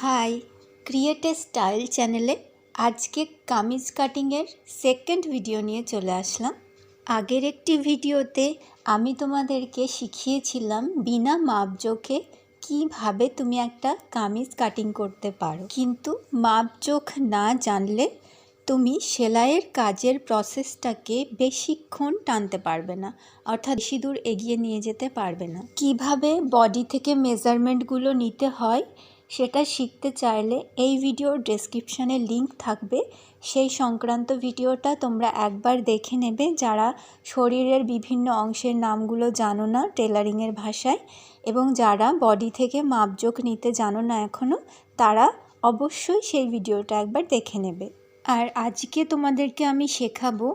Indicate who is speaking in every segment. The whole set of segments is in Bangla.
Speaker 1: হাই ক্রিয়েট স্টাইল চ্যানেলে আজকে কামিজ কাটিংয়ের সেকেন্ড ভিডিও নিয়ে চলে আসলাম। আগের একটি ভিডিওতে আমি তোমাদেরকে শিখিয়েছিলাম বিনা মাপজোখে কীভাবে তুমি একটা কামিজ কাটিং করতে পারো। কিন্তু মাপজোখ না জানলে তুমি সেলাইয়ের কাজের প্রসেসটাকে বেশিক্ষণ টানতে পারবে না, অর্থাৎ বেশি দূর এগিয়ে নিয়ে যেতে পারবে না। কীভাবে বডি থেকে মেজারমেন্টগুলো নিতে হয় সেটা শিখতে চাইলে এই ভিডিওর ডেসক্রিপশানে লিংক থাকবে। সেই সংক্রান্ত ভিডিওটা তোমরা একবার দেখে নেবে যারা শরীরের বিভিন্ন অংশের নামগুলো জানো না টেলারিংয়ের ভাষায় এবং যারা বডি থেকে মাপজোক নিতে জানো না এখনও তারা অবশ্যই সেই ভিডিওটা একবার দেখে নেবে। আর আজকে তোমাদেরকে আমি শেখাবো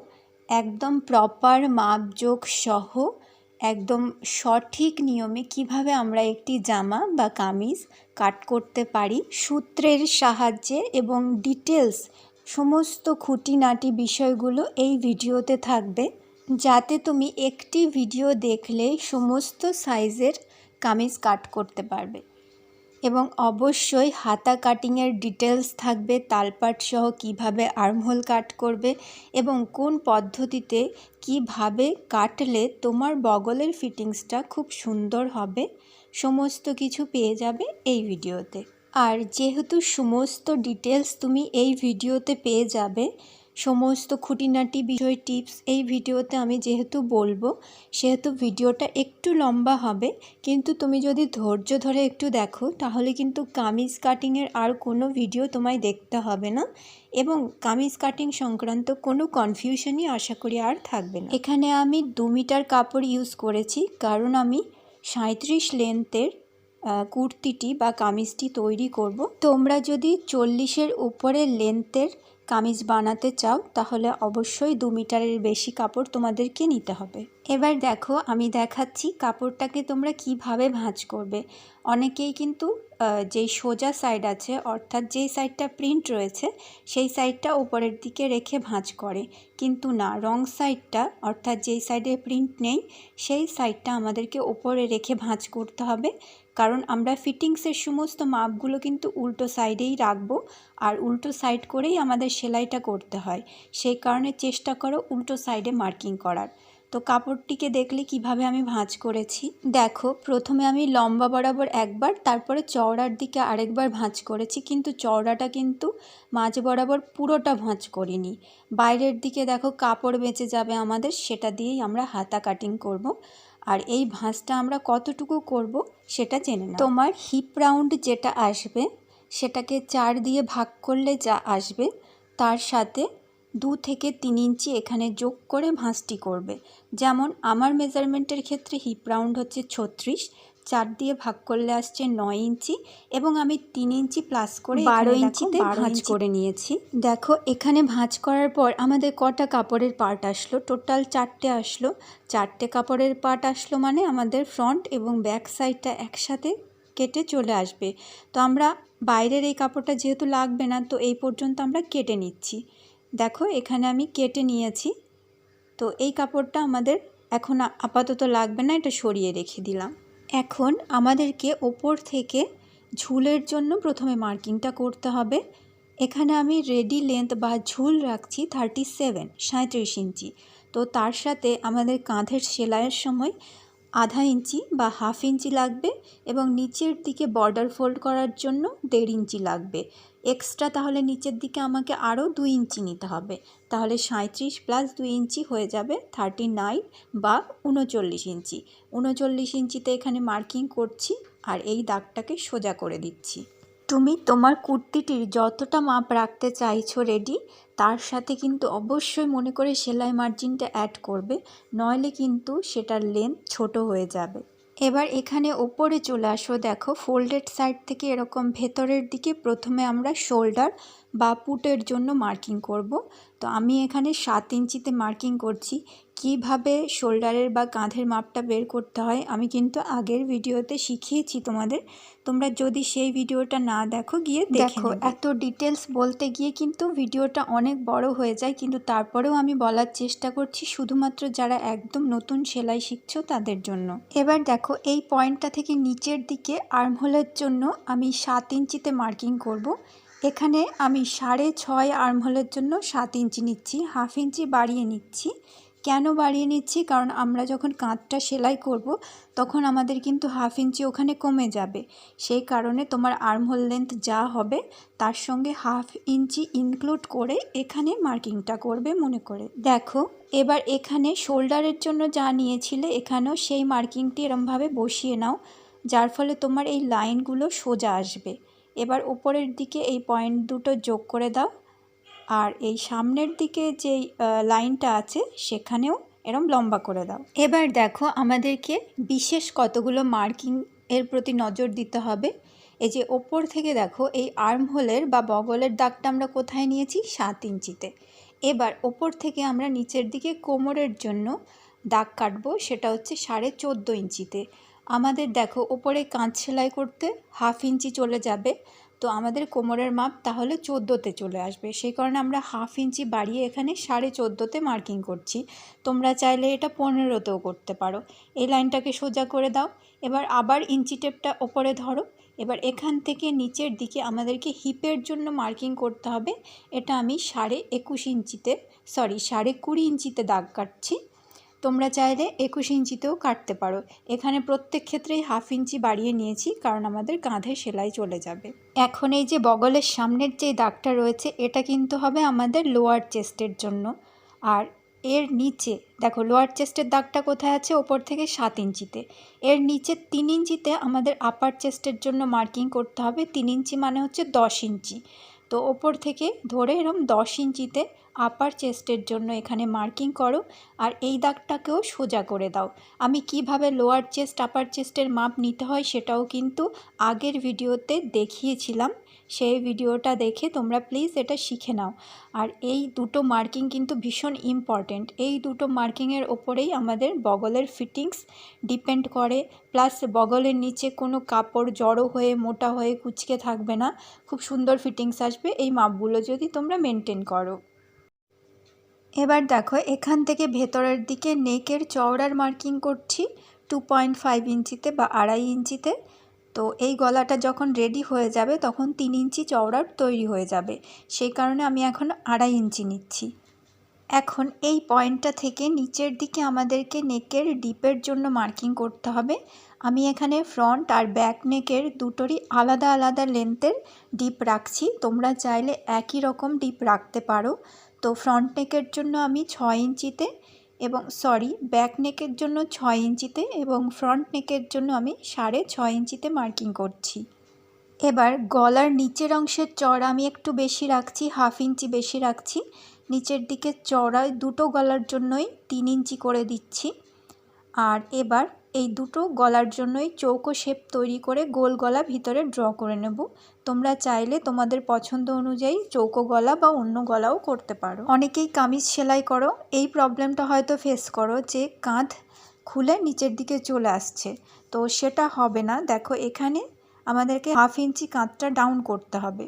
Speaker 1: একদম প্রপার মাপজোখ সহ একদম সঠিক নিয়মে কীভাবে আমরা একটি জামা বা কামিজ কাট করতে পারি, সূত্রের সাহায্যে এবং ডিটেলস সমস্ত খুঁটিনাটি বিষয়গুলো এই ভিডিওতে থাকবে। যাতে তুমি একটি ভিডিও দেখলে সমস্ত সাইজের কামিজ কাট করতে পারবে। এবং অবশ্যই হাতা কাটিংয়ের ডিটেলস থাকবে তালপাট সহ কীভাবে আর্মহোল কাট করবে এবং কোন পদ্ধতিতে কীভাবে কাটলে তোমার বগলের ফিটিংসটা খুব সুন্দর হবে, সমস্ত কিছু পেয়ে যাবে এই ভিডিওতে আর যেহেতু সমস্ত ডিটেলস তুমি এই ভিডিওতে পেয়ে যাবে সমস্ত খুঁটিনাটি বিষয় টিপস এই ভিডিওতে আমি যেহেতু বলব, সেহেতু ভিডিওটা একটু লম্বা হবে। কিন্তু তুমি যদি ধৈর্য ধরে একটু দেখো, তাহলে কিন্তু কামিজ কাটিংয়ের আর কোনো ভিডিও তোমায় দেখতে হবে না। এবং কামিজ কাটিং সংক্রান্ত কোনো কনফিউশনই আশা করি আর থাকবে না। এখানে আমি দু মিটার কাপড় ইউজ করেছি, কারণ আমি সাঁত্রিশ লেন্থের কুর্তিটি বা কামিজটি তৈরি করব। তোমরা যদি চল্লিশের উপরে লেন্থের কামিজ বানাতে চাও, তাহলে অবশ্যই দু মিটারের বেশি কাপড় তোমাদেরকে নিতে হবে। এবার দেখো, আমি দেখাচ্ছি কাপড়টাকে তোমরা কীভাবে ভাঁজ করবে। অনেকেই কিন্তু যেই সোজা সাইড আছে, অর্থাৎ যেই সাইডটা প্রিন্ট রয়েছে, সেই সাইডটা উপরের দিকে রেখে ভাঁজ করে। কিন্তু না রং সাইডটা অর্থাৎ যেই সাইডে প্রিন্ট নেই, সেই সাইডটা আমাদেরকে ওপরে রেখে ভাঁজ করতে হবে। কারণ আমরা ফিটিংসের সমস্ত মাপগুলো কিন্তু উল্টো সাইডেই রাখব আর উল্টো সাইড করেই আমাদের সেলাইটা করতে হয়। সেই কারণে চেষ্টা করো উল্টো সাইডে মার্কিং করার। তো কাপড়টিকে দেখলে কীভাবে আমি ভাঁজ করেছি? দেখো, প্রথমে আমি লম্বা বরাবর একবার, তারপরে চওড়ার দিকে আরেকবার ভাঁজ করেছি, কিন্তু চওড়াটা কিন্তু মাঝ বরাবর পুরোটা ভাঁজ করিনি। বাইরের দিকে দেখো কাপড় বেঁচে যাবে আমাদের, সেটা দিয়েই আমরা হাতা কাটিং করব। আর এই ভাঁজটা আমরা কতটুকু করব সেটা জেনে নাও। তোমার হিপ রাউন্ড যেটা আসবে, সেটাকে চার দিয়ে ভাগ করলে যা আসবে, তার সাথে দু থেকে তিন ইঞ্চি এখানে যোগ করে ভাঁজটি করবে। যেমন আমার মেজারমেন্টের ক্ষেত্রে হিপ রাউন্ড হচ্ছে ছত্রিশ চার দিয়ে ভাগ করলে আসছে নয় ইঞ্চি এবং আমি তিন ইঞ্চি প্লাস করে বারো ইঞ্চিতে ভাঁজ করে নিয়েছি। দেখো এখানে ভাঁজ করার পর আমাদের কটা কাপড়ের পার্ট আসলো? টোটাল চারটে আসলো। চারটে কাপড়ের পার্ট আসলো মানে আমাদের ফ্রন্ট এবং ব্যাক সাইডটা একসাথে কেটে চলে আসবে। তো আমরা বাইরের এই কাপড়টা যেহেতু লাগবে না তো এই পর্যন্ত আমরা কেটে নিচ্ছি। দেখো এখানে আমি কেটে নিয়েছি। তো এই কাপড়টা আমাদের এখন আপাতত লাগবে না এটা সরিয়ে রেখে দিলাম। এখন আমাদেরকে ওপর থেকে ঝুলের জন্য প্রথমে মার্কিংটা করতে হবে। এখানে আমি রেডি লেন্থ বা ঝুল রাখছি থার্টি সেভেন সাঁত্রিশ ইঞ্চি। তো তার সাথে আমাদের কাঁধের সেলাইয়ের সময় আধা ইঞ্চি বা হাফ ইঞ্চি লাগবে এবং নিচের দিকে বর্ডার ফোল্ড করার জন্য দেড় ইঞ্চি লাগবে। এক্সট্রা তাহলে নিচের দিকে আমাকে আরও দুই ইঞ্চি নিতে হবে। তাহলে সাঁত্রিশ প্লাস দুই ইঞ্চি হয়ে যাবে থার্টি নাইন বা উনচল্লিশ ইঞ্চি। উনচল্লিশ ইঞ্চিতে এখানে মার্কিং করছি আর এই দাগটাকে সোজা করে দিচ্ছি। তুমি তোমার কুর্তিটির যতটা মাপ রাখতে চাইছো রেডি? তার সাথে কিন্তু অবশ্যই মনে করে সেলাই মার্জিনটা অ্যাড করবে, নইলে কিন্তু সেটার লেন্থ ছোট হয়ে যাবে। এবার এখানে ওপরে চলে আসো, দেখো ফোল্ডেড সাইড থেকে এরকম ভেতরের দিকে প্রথমে আমরা শোল্ডার বা পুটের জন্য মার্কিং করব। তো আমি এখানে সাত ইঞ্চিতে মার্কিং করছি। কীভাবে শোল্ডারের বা কাঁধের মাপটা বের করতে হয় আমি কিন্তু আগের ভিডিওতে শিখিয়েছি তোমাদের। তোমরা যদি সেই ভিডিওটা না দেখো গিয়ে দেখো এত ডিটেলস বলতে গিয়ে কিন্তু ভিডিওটা অনেক বড় হয়ে যায় কিন্তু তারপরেও আমি বলার চেষ্টা করছি শুধুমাত্র যারা একদম নতুন সেলাই শিখছো তাদের জন্য। এবার দেখো এই পয়েন্টটা থেকে নিচের দিকে আর্মহোলের জন্য আমি সাত ইঞ্চিতে মার্কিং করব। এখানে আমি সাড়ে ছয় আর্মহোলের জন্য সাত ইঞ্চি নিচ্ছি, হাফ ইঞ্চি বাড়িয়ে নিচ্ছি। কেন বাড়িয়ে নিচ্ছি? কারণ আমরা যখন কাঁধটা সেলাই করব, তখন আমাদের কিন্তু হাফ ইঞ্চি ওখানে কমে যাবে। সেই কারণে তোমার আর্মহোল লেন্থ যা হবে, তার সঙ্গে হাফ ইঞ্চি ইনক্লুড করে এখানে মার্কিংটা করবে মনে করে। দেখো, এবার এখানে শোল্ডারের জন্য যা নিয়েছিলে, এখানেও সেই মার্কিংটি এরমভাবে বসিয়ে নাও, যার ফলে তোমার এই লাইনগুলো সোজা আসবে। এবার উপরের দিকে এই পয়েন্ট দুটো যোগ করে দাও। আর এই সামনের দিকে যে লাইনটা আছে, সেখানেও এরম লম্বা করে দাও। এবার দেখো আমাদেরকে বিশেষ কতগুলো মার্কিং এর প্রতি নজর দিতে হবে। এই যে ওপর থেকে দেখো, এই আর্ম হোলের বা বগলের দাগটা আমরা কোথায় নিয়েছি? সাত ইঞ্চিতে। এবার ওপর থেকে আমরা নিচের দিকে কোমরের জন্য দাগ কাটবো, সেটা হচ্ছে সাড়ে চোদ্দ ইঞ্চিতে। আমাদের দেখো ওপরে কাঁচ সেলাই করতে হাফ ইঞ্চি চলে যাবে। তো আমাদের কোমরের মাপ তাহলে চোদ্দোতে চলে আসবে। সেই কারণে আমরা হাফ ইঞ্চি বাড়িয়ে এখানে সাড়ে চোদ্দোতে মার্কিং করছি। তোমরা চাইলে এটা পনেরোতেও করতে পারো। এই লাইনটাকে সোজা করে দাও। এবার আবার ইঞ্চি টেপটা ওপরে ধরো। এবার এখান থেকে নিচের দিকে আমাদেরকে হিপের জন্য মার্কিং করতে হবে। এটা আমি সাড়ে একুশ ইঞ্চিতে, সরি, সাড়ে কুড়ি ইঞ্চিতে দাগ কাটছি। তোমরা চাইলে একুশ ইঞ্চিতেও কাটতে পারো। এখানে প্রত্যেক ক্ষেত্রেই হাফ ইঞ্চি বাড়িয়ে নিয়েছি, কারণ আমাদের কাঁধে সেলাই চলে যাবে। এখন এই যে বগলের সামনের যে দাগটা রয়েছে, এটা কিন্তু হবে আমাদের লোয়ার চেস্টের জন্য। আর এর নিচে, দেখো লোয়ার চেস্টের দাগটা কোথায় আছে? ওপর থেকে সাত ইঞ্চিতে। এর নিচে তিন ইঞ্চিতে আমাদের আপার চেস্টের জন্য মার্কিং করতে হবে। তিন ইঞ্চি মানে হচ্ছে দশ ইঞ্চি। তো ওপর থেকে ধরে এরম দশ ইঞ্চিতে আপার চেস্টের জন্য এখানে মার্কিং করো আর এই দাগটাকেও সোজা করে দাও। আমি কীভাবে লোয়ার চেস্ট আপার চেস্টের মাপ নিতে হয় সেটাও কিন্তু আগের ভিডিওতে দেখিয়েছিলাম। সেই ভিডিওটা দেখে তোমরা প্লিজ এটা শিখে নাও। আর এই দুটো মার্কিং কিন্তু ভীষণ ইম্পর্ট্যান্ট এই দুটো মার্কিংয়ের ওপরেই আমাদের বগলের ফিটিংস ডিপেন্ড করে। প্লাস বগলের নিচে কোনো কাপড় জড়ো হয়ে, মোটা হয়ে, কুচকে থাকবে না। খুব সুন্দর ফিটিংস আসবে। এই মাপগুলো যদি তোমরা মেনটেন করো। এবার দেখো, এখান থেকে ভেতরের দিকে নেকের চওড়ার মার্কিং করছি টু পয়েন্ট ফাইভ ইঞ্চিতে বা আড়াই ইঞ্চিতে। তো এই গলাটা যখন রেডি হয়ে যাবে, তখন তিন ইঞ্চি চওড়ার তৈরি হয়ে যাবে। সেই কারণে আমি এখন আড়াই ইঞ্চি নিচ্ছি। এখন এই পয়েন্টটা থেকে নিচের দিকে আমাদেরকে নেকের ডিপের জন্য মার্কিং করতে হবে। আমি এখানে ফ্রন্ট আর ব্যাক নেকের দুটোরই আলাদা আলাদা লেন্থের ডিপ রাখছি। তোমরা চাইলে একই রকম ডিপ রাখতে পারো। তো ফ্রন্ট নেকের জন্য আমি ছয় ইঞ্চিতে এবং সরি ব্যাক নেকের জন্য ছয় ইঞ্চিতে এবং ফ্রন্ট নেকের জন্য আমি সাড়ে ছয় ইঞ্চিতে মার্কিং করছি। এবার গলার নিচের অংশের চড়া আমি একটু বেশি রাখছি হাফ ইঞ্চি বেশি রাখছি। নিচের দিকে চড়ায় দুটো গলার জন্যই তিন ইঞ্চি করে দিচ্ছি। আর এবার এই দুটো গলার জন্যই চৌকো শেপ তৈরি করে গোল গলা ভিতরে ড্র করে নেব। তোমরা চাইলে তোমাদের পছন্দ অনুযায়ী চৌকো গলা বা অন্য গলাও করতে পারো। অনেকেই কামিজ সেলাই করো, এই প্রবলেমটা হয়তো ফেস করো যে কাঁধ খুলে নিচের দিকে চলে আসছে। তো সেটা হবে না। দেখো এখানে আমাদেরকে হাফ ইঞ্চি কাঁধটা ডাউন করতে হবে।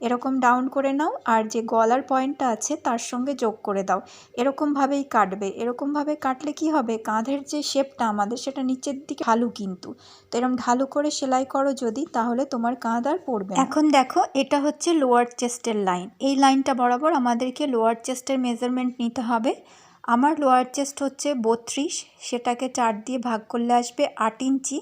Speaker 1: এরকম ডাউন করে নাও আর যে গলার পয়েন্টটা আছে তার সঙ্গে যোগ করে দাও। এরকমভাবেই কাটবে। এরকমভাবে কাটলে কি হবে? কাঁধের যে শেপটা আমাদের সেটা নিচের দিকে ঢালু কিন্তু। তো এরকম ঢালু করে সেলাই করো যদি, তাহলে তোমার কাঁধ আর পড়বে এখন দেখো, এটা হচ্ছে লোয়ার চেস্টের লাইন এই লাইনটা বরাবর আমাদেরকে লোয়ার চেস্টের মেজারমেন্ট নিতে হবে। আমার লোয়ার চেস্ট হচ্ছে বত্রিশ, সেটাকে চার দিয়ে ভাগ করলে আসবে আট ইঞ্চি।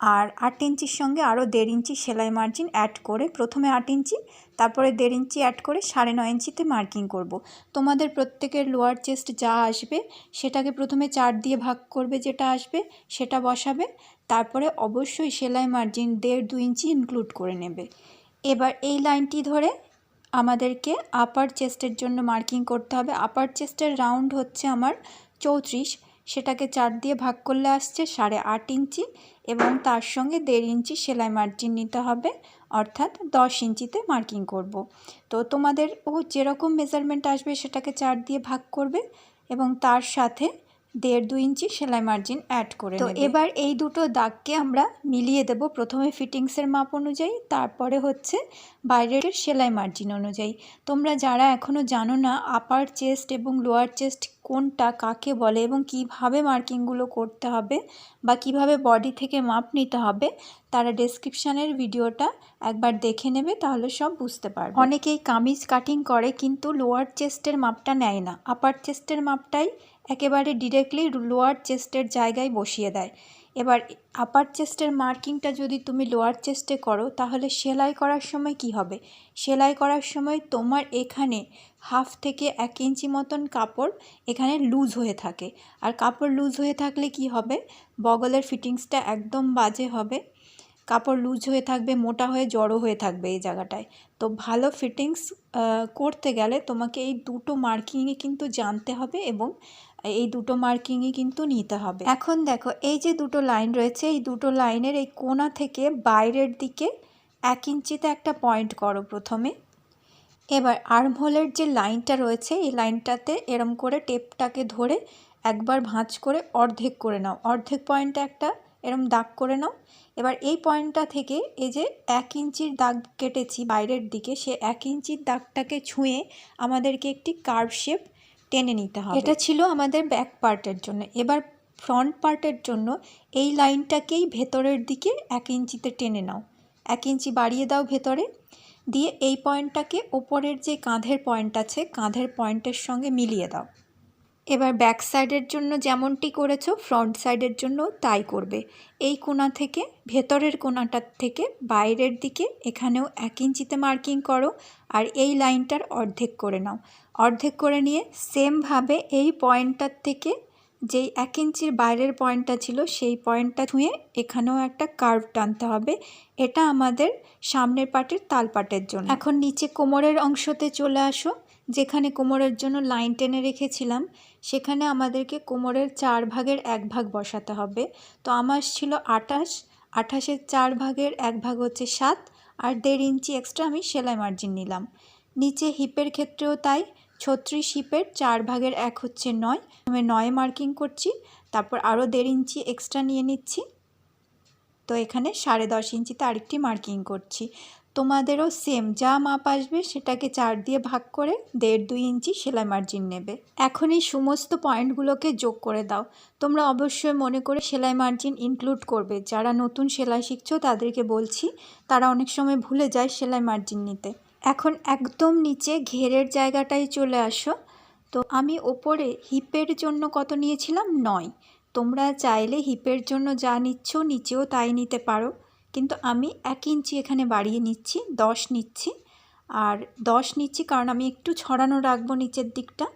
Speaker 1: আর আট ইঞ্চির সঙ্গে আরও দেড় ইঞ্চি সেলাই মার্জিন অ্যাড করে প্রথমে আট ইঞ্চি, তারপরে দেড় ইঞ্চি অ্যাড করে সাড়ে নয় ইঞ্চিতে মার্কিং করব। তোমাদের প্রত্যেকের লোয়ার চেস্ট যা আসবে, সেটাকে প্রথমে চার দিয়ে ভাগ করবে যেটা আসবে, সেটা বসাবে, তারপরে অবশ্যই সেলাই মার্জিন দেড় দু ইঞ্চি ইনক্লুড করে নেবে এবার এই লাইনটি ধরে আমাদেরকে আপার চেস্টের জন্য মার্কিং করতে হবে আপার চেস্টের রাউন্ড হচ্ছে আমার চৌত্রিশ সেটাকে চার দিয়ে ভাগ করলে আসছে সাড়ে আট ইঞ্চি এবং তার সঙ্গে দেড় ইঞ্চি সেলাই মার্জিন নিতে হবে, অর্থাৎ দশ ইঞ্চিতে মার্কিং করব। তো তোমাদের ও যেরকম মেজারমেন্ট আসবে সেটাকে চার দিয়ে ভাগ করবে এবং তার সাথে দেড় দু ইঞ্চি সেলাই মার্জিন অ্যাড করে তো এবার এই দুটো দাগকে আমরা মিলিয়ে দেব প্রথমে ফিটিংসের মাপ অনুযায়ী তারপরে হচ্ছে বাইরের সেলাই মার্জিন অনুযায়ী। তোমরা যারা এখনও জানো না আপার চেস্ট এবং লোয়ার চেস্ট কোনটা কাকে বলে এবং কীভাবে মার্কিংগুলো করতে হবে বা কীভাবে বডি থেকে মাপ নিতে হবে তারা ডেসক্রিপশানের ভিডিওটা একবার দেখে নেবে তাহলে সব বুঝতে পারবে। অনেকেই কামিজ কাটিং করে কিন্তু লোয়ার চেস্টের মাপটা নেয় না। আপার চেস্টের মাপটাই একেবারে ডিরেক্টলি লোয়ার চেস্টের জায়গায় বসিয়ে দেয়। এবার আপার চেস্টের মার্কিংটা যদি তুমি লোয়ার চেস্টে করো, তাহলে সেলাই করার সময় কি হবে? সেলাই করার সময় তোমার এখানে হাফ থেকে এক ইঞ্চি মতন কাপড় এখানে লুজ হয়ে থাকে। আর কাপড় লুজ হয়ে থাকলে কি হবে? বগলের ফিটিংসটা একদম বাজে হবে। কাপড় লুজ হয়ে থাকবে, মোটা হয়ে জড়ো হয়ে থাকবে এই জায়গাটায়। তো ভালো ফিটিংস করতে গেলে তোমাকে এই দুটো মার্কিংয়ে কিন্তু জানতে হবে এবং এই দুটো মার্কিংই কিন্তু নিতে হবে। এখন দেখো, এই যে দুটো লাইন রয়েছে, এই দুটো লাইনের এই কোনা থেকে বাইরের দিকে এক ইঞ্চিতে একটা পয়েন্ট করো প্রথমে। এবার আর্মহোলের যে লাইনটা রয়েছে, এই লাইনটাতে এরম করে টেপটাকে ধরে একবার ভাঁজ করে অর্ধেক করে নাও। অর্ধেক পয়েন্টে একটা এরম দাগ করে নাও। এবার এই পয়েন্টটা থেকে এই যে এক ইঞ্চির দাগ কেটেছি বাইরের দিকে, সে এক ইঞ্চির দাগটাকে ছুঁয়ে আমাদেরকে একটি কার্ভ শেপ টেনে নিতে হবে। এটা ছিল আমাদের ব্যাক পার্টের জন্য। এবার ফ্রন্ট পার্টের জন্য এই লাইনটাকেই ভেতরের দিকে এক ইঞ্চিতে টেনে নাও। এক ইঞ্চি বাড়িয়ে দাও ভেতরে। দিয়ে এই পয়েন্টটাকে ওপরের যে কাঁধের পয়েন্ট আছে, কাঁধের পয়েন্টের সঙ্গে মিলিয়ে দাও। এবার ব্যাক সাইডের জন্য যেমনটি করেছ ফ্রন্ট সাইডের জন্য তাই করবে। এই কোনা থেকে, ভেতরের কোনাটার থেকে বাইরের দিকে এখানেও এক ইঞ্চিতে মার্কিং করো আর এই লাইনটার অর্ধেক করে নাও। অর্ধেক করে নিয়ে সেমভাবে এই পয়েন্টটার থেকে যেই এক ইঞ্চির বাইরের পয়েন্টটা ছিল, সেই পয়েন্টটা ছুঁয়ে এখানেও একটা কার্ভ টানতে হবে। এটা আমাদের সামনের পাটের তালপাটের জন্য। এখন নিচে কোমরের অংশতে চলে আসো, যেখানে কোমরের জন্য লাইন টেনে রেখেছিলাম, সেখানে আমাদেরকে কোমরের চার ভাগের এক ভাগ বসাতে হবে। তো আমার ছিল আঠাশ, আঠাশের চার ভাগের এক ভাগ হচ্ছে সাত, আর দেড় ইঞ্চি এক্সট্রা আমি সেলাই মার্জিন নিলাম। নিচে হিপের ক্ষেত্রেও তাই ছত্রিশ হিপের চার ভাগের এক হচ্ছে নয়। আমি নয় মার্কিং করছি, তারপর আরও দেড় ইঞ্চি এক্সট্রা নিয়ে নিচ্ছি। তো এখানে সাড়ে দশ ইঞ্চিতে আরেকটি মার্কিং করছি। তোমাদেরও সেম যা মাপ আসবে সেটাকে চার দিয়ে ভাগ করে দেড় দুই ইঞ্চি সেলাই মার্জিন নেবে। এখন এই সমস্ত পয়েন্টগুলোকে যোগ করে দাও। তোমরা অবশ্যই মনে করে সেলাই মার্জিন ইনক্লুড করবে। যারা নতুন সেলাই শিখছো তাদেরকে বলছি, তারা অনেক সময় ভুলে যায় সেলাই মার্জিন নিতে। এখন একদম নিচে ঘেরের জায়গাটায় চলে আসো। তো আমি ওপরে হিপের জন্য কত নিয়েছিলাম? নয়। তোমরা চাইলে হিপের জন্য যা নিচ্ছ নিচেও তাই নিতে পারো। কিন্তু আমি এক ইঞ্চি এখানে বাড়িয়ে নিচ্ছি, দশ নিচ্ছি। আর দশ নিচ্ছি কারণ আমি একটু ছড়ানো রাখব নিচের দিকটা।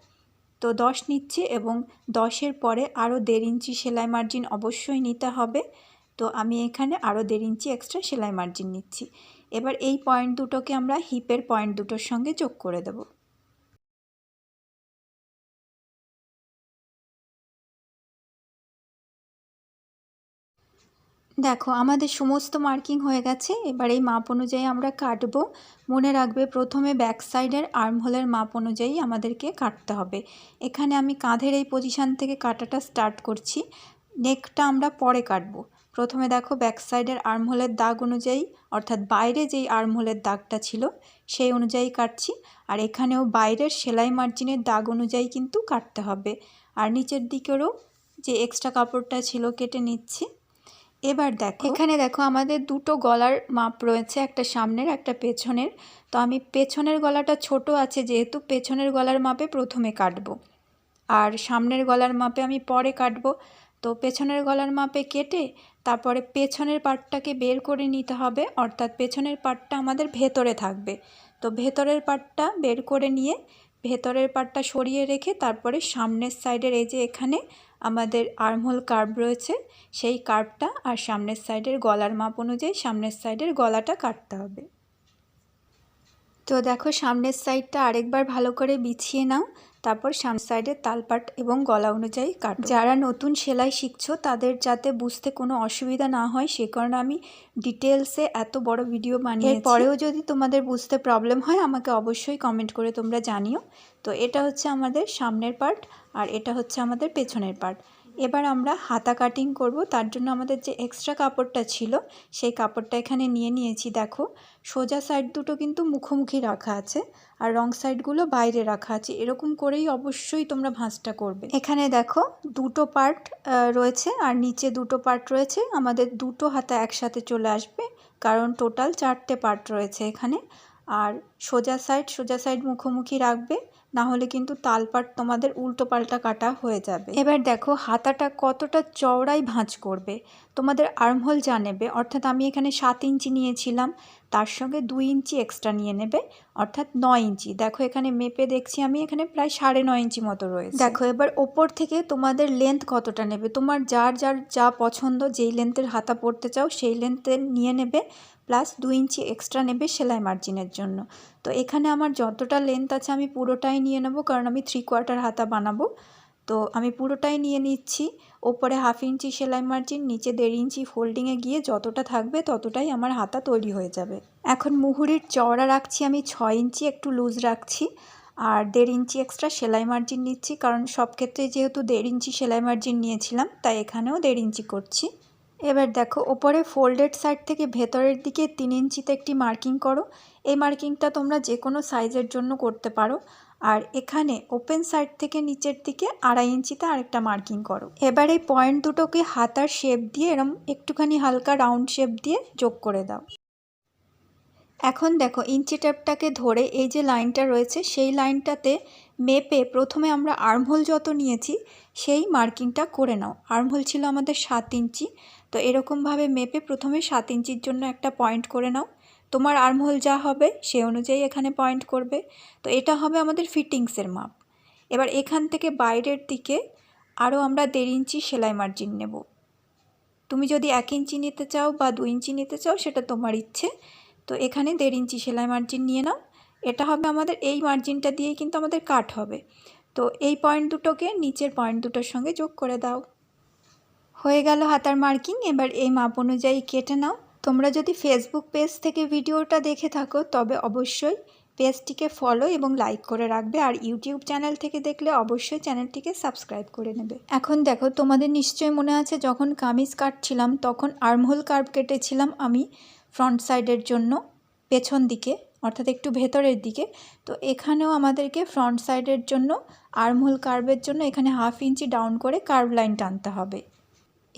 Speaker 1: তো দশ নিচ্ছি এবং দশের পরে আরও দেড় ইঞ্চি সেলাই মার্জিন অবশ্যই নিতে হবে। তো আমি এখানে আরও দেড় ইঞ্চি এক্সট্রা সেলাই মার্জিন নিচ্ছি। এবার এই পয়েন্ট দুটোকে আমরা হিপের পয়েন্ট দুটোর সঙ্গে যোগ করে দেবো। দেখো, আমাদের সমস্ত মার্কিং হয়ে গেছে। এবার এই মাপ অনুযায়ী আমরা কাটবো। মনে রাখবে, প্রথমে ব্যাক সাইডের আর্মহোলের মাপ অনুযায়ী আমাদেরকে কাটতে হবে। এখানে আমি কাঁধের এই পজিশান থেকে কাটাটা স্টার্ট করছি। নেকটা আমরা পরে কাটবো। প্রথমে দেখো ব্যাক সাইডের আর্মহোলের দাগ অনুযায়ী, অর্থাৎ বাইরে যেই আর্মহোলের দাগটা ছিল, সেই অনুযায়ী কাটছি। আর এখানেও বাইরের সেলাই মার্জিনের দাগ অনুযায়ী কিন্তু কাটতে হবে। আর নিচের দিকেরও যে এক্সট্রা কাপড়টা ছিল কেটে নিচ্ছি। এবার দেখো, এখানে দেখো আমাদের দুটো গলার মাপ রয়েছে, একটা সামনের, একটা পেছনের। তো আমি পেছনের গলাটা ছোট আছে, যেহেতু পেছনের গলার মাপে প্রথমে কাটবো। আর সামনের গলার মাপে আমি পরে কাটবো। তো পেছনের গলার মাপে কেটে তারপরে পেছনের পাটটাকে বের করে নিতে হবে, অর্থাৎ পেছনের পাটটা আমাদের ভেতরে থাকবে। তো ভেতরের পাটটা বের করে নিয়ে ভেতরের পাটটা সরিয়ে রেখে তারপরে সামনের সাইডের এই যে এখানে আমাদের আর্মহোল কার্ভ রয়েছে, সেই কার্ভটা আর সামনের সাইডের গলার মাপ অনুযায়ী সামনের সাইডের গলাটা কাটতে হবে। তো দেখো সামনের সাইডটা আরেকবার ভালো করে বিছিয়ে নাও। তারপর সামনের সাইডে তালপাট এবং গলা অনুযায়ী কাটো। যারা নতুন সেলাই শিখছো, তাদের যাতে বুঝতে কোনো অসুবিধা না হয়, সে কারণে আমি ডিটেলসে এত বড় ভিডিও বানিয়ে পরেও যদি তোমাদের বুঝতে প্রবলেম হয়, আমাকে অবশ্যই কমেন্ট করে তোমরা জানিও। তো এটা হচ্ছে আমাদের সামনের পার্ট আর এটা হচ্ছে আমাদের পেছনের পার্ট এবার আমরা হাতা কাটিং করব। তার জন্য আমাদের যে এক্সট্রা কাপড়টা ছিল, সেই কাপড়টা এখানে নিয়ে নিয়েছি, দেখো। সোজা সাইড দুটো কিন্তু মুখোমুখি রাখা আছে আর রং সাইডগুলো বাইরে রাখা আছে। এরকম করেই অবশ্যই তোমরা ভাঁজটা করবে। এখানে দেখো দুটো পার্ট রয়েছে আর নিচে দুটো পার্ট রয়েছে। আমাদের দুটো হাতা একসাথে চলে আসবে, কারণ টোটাল চারটে পার্ট রয়েছে এখানে। আর সোজা সাইড সোজা সাইড মুখোমুখি রাখবে না হলে কিন্তু তালপাট তোমাদের উল্টো পাল্টা কাটা হয়ে যাবে। এবার দেখো হাতাটা কতটা চওড়াই ভাঁজ করবে। তোমাদের আর্মহোল যা নেবে, অর্থাৎ আমি এখানে সাত ইঞ্চি নিয়েছিলাম, তার সঙ্গে দুই ইঞ্চি এক্সট্রা নিয়ে নেবে, অর্থাৎ নয় ইঞ্চি। দেখো এখানে মেপে দেখছি আমি, এখানে প্রায় সাড়ে নয় ইঞ্চি মতো রয়েছে। দেখো এবার ওপর থেকে তোমাদের লেন্থ কতটা নেবে? তোমার যার যার যা পছন্দ, যেই লেন্থের হাতা পরতে চাও, সেই লেন্থের নিয়ে নেবে। প্লাস দু ইঞ্চি এক্সট্রা নেবে সেলাই মার্জিনের জন্য। তো এখানে আমার যতটা লেন্থ আছে আমি পুরোটাই নিয়ে নেব, কারণ আমি থ্রি কোয়ার্টার হাতা বানাবো। তো আমি পুরোটাই নিয়ে নিচ্ছি। ওপরে হাফ ইঞ্চি সেলাই মার্জিন নিচে দেড় ইঞ্চি ফোল্ডিংয়ে গিয়ে যতটা থাকবে ততটাই আমার হাতা তৈরি হয়ে যাবে। এখন মুহুরির চওড়া রাখছি আমি ছয় ইঞ্চি, একটু লুজ রাখছি। আর দেড় ইঞ্চি এক্সট্রা সেলাই মার্জিন নিচ্ছি, কারণ সব ক্ষেত্রে যেহেতু দেড় ইঞ্চি সেলাই মার্জিন নিয়েছিলাম, তাই এখানেও দেড় ইঞ্চি করছি। এবার দেখো, ওপরে ফোল্ডেড সাইড থেকে ভেতরের দিকে তিন ইঞ্চিতে একটি মার্কিং করো। এই মার্কিংটা তোমরা যে কোনো সাইজের জন্য করতে পারো। আর এখানে ওপেন সাইড থেকে নিচের দিকে আড়াই ইঞ্চিতে আরেকটা মার্কিং করো। এবার এই পয়েন্ট দুটোকে হাতার শেপ দিয়ে এরম একটুখানি হালকা রাউন্ড শেপ দিয়ে যোগ করে দাও। এখন দেখো, ইঞ্চি ট্যাপটাকে ধরে এই যে লাইনটা রয়েছে, সেই লাইনটাতে মেপে প্রথমে আমরা আর্মহোল যত নিয়েছি, সেই মার্কিংটা করে নাও। আর্মহোল ছিল আমাদের সাত ইঞ্চি। তো এরকমভাবে মেপে প্রথমে সাত ইঞ্চির জন্য একটা পয়েন্ট করে নাও। তোমার আর্মহোল যা হবে সে অনুযায়ী এখানে পয়েন্ট করবে। তো এটা হবে আমাদের ফিটিংসের মাপ। এবার এখান থেকে বাইরের দিকে আরও আমরা দেড় ইঞ্চি সেলাই মার্জিন নেব। তুমি যদি এক ইঞ্চি নিতে চাও বা দু ইঞ্চি নিতে চাও, সেটা তোমার ইচ্ছে। তো এখানে দেড় ইঞ্চি সেলাই মার্জিন নিয়ে নাও। এটা হবে আমাদের, এই মার্জিনটা দিয়েই কিন্তু আমাদের কাট হবে। তো এই পয়েন্ট দুটোকে নিচের পয়েন্ট দুটোর সঙ্গে যোগ করে দাও। হয়ে গেল হাতার মার্কিং, এবার এই মাপ অনুযায়ী কেটে নাও। তোমরা যদি ফেসবুক পেজ থেকে ভিডিওটা দেখে থাকো, তবে অবশ্যই পেজটিকে ফলো এবং লাইক করে রাখবে, আর ইউটিউব চ্যানেল থেকে দেখলে অবশ্যই চ্যানেলটিকে সাবস্ক্রাইব করে নেবে। এখন দেখো, তোমাদের নিশ্চয়ই মনে আছে, যখন কামিজ কাটছিলাম, তখন আর্মহোল কার্ভ কেটেছিলাম আমি ফ্রন্ট সাইডের জন্য, পেছন দিকে, অর্থাৎ একটু ভেতরের দিকে। তো এখানেও আমাদেরকে ফ্রন্ট সাইডের জন্য, আর্মহোল কার্ভের জন্য এখানে হাফ ইঞ্চি ডাউন করে কার্ভ লাইন টানতে হবে।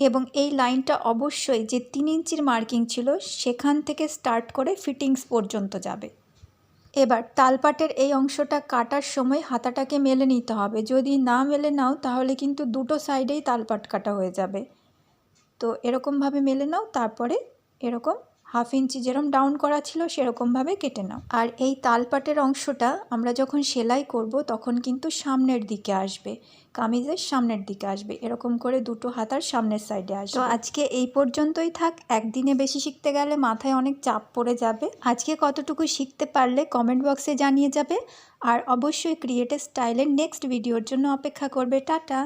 Speaker 1: এবং এই লাইনটা অবশ্যই যে তিন ইঞ্চির মার্কিং ছিল, সেখান থেকে স্টার্ট করে ফিটিংস পর্যন্ত যাবে। এবার তালপাটের এই অংশটা কাটার সময় হাতাটাকে মেলে নিতে হবে। যদি না মেলে নাও, তাহলে কিন্তু দুটো সাইডেই তালপাট কাটা হয়ে যাবে। তো এরকমভাবে মেলে নাও, তারপরে এরকম হাফ ইঞ্চি যেরকম ডাউন করা ছিল সেরকমভাবে কেটে নাও। আর এই তালপাটের অংশটা আমরা যখন সেলাই করব তখন কিন্তু সামনের দিকে আসবে, কামিজের সামনের দিকে আসবে, এরকম করে দুটো হাতার সামনের সাইডে আসবে। তো আজকে এই পর্যন্তই থাক, একদিনে বেশি শিখতে গেলে মাথায় অনেক চাপ পড়ে যাবে। আজকে কতটুকু শিখতে পারলে কমেন্ট বক্সে জানিয়ে যাবে। আর অবশ্যই ক্রিয়েটিভ স্টাইলের নেক্সট ভিডিওর জন্য অপেক্ষা করবে, টাটা!